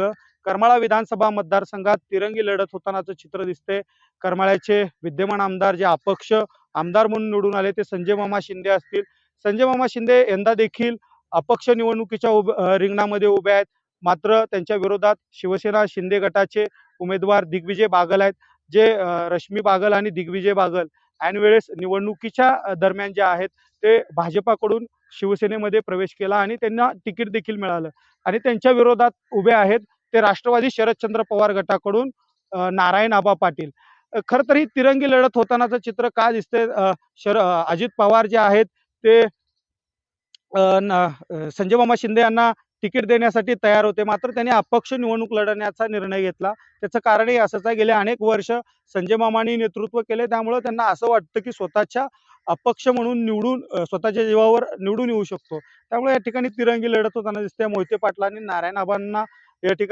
करमाळा विधानसभा मतदारसंघात तिरंगी लढत होतानाचं चित्र दिसते करमाळ्याचे विद्यमान आमदार जे अपक्ष आमदार म्हणून निवडून आले ते संजय मामा शिंदे असतील. संजय मामा शिंदे यंदा देखील अपक्ष निवडणुकीच्या उभ रिंगणामध्ये उभे आहेत. मात्र त्यांच्या विरोधात शिवसेना शिंदे गटाचे उमेदवार दिग्विजय बागल आहेत. जे रश्मी बागल आणि दिग्विजय बागल ऐन वेळेस निवडणुकीच्या दरम्यान जे आहेत ते भाजपाकडून शिवसेनेमध्ये प्रवेश केला आणि त्यांना तिकीट देखील मिळालं. आणि त्यांच्या विरोधात उभे आहेत ते राष्ट्रवादी शरदचंद्र पवार गटाकडून नारायण आबा पाटील. खर खरं तर ही तिरंगी लढत होतानाचं चित्र का दिसते शर अजित पवार जे आहेत ते संजय मामा शिंदे यांना तिकीट देण्यासाठी तयार होते. मात्र त्यांनी अपक्ष निवडणूक लढवण्याचा निर्णय घेतला. त्याचं कारणही असंच आहे. गेले अनेक वर्ष संजय मामांनी नेतृत्व केले. त्यामुळे त्यांना असं वाटतं की स्वतःच्या अपक्ष म्हणून निवडून स्वतःच्या जीवावर निवडून येऊ शकतो. त्यामुळे या ठिकाणी तिरंगी लढत होताना दिसते. मोहिते पाटलांनी नारायण आबांना या ठिकाणी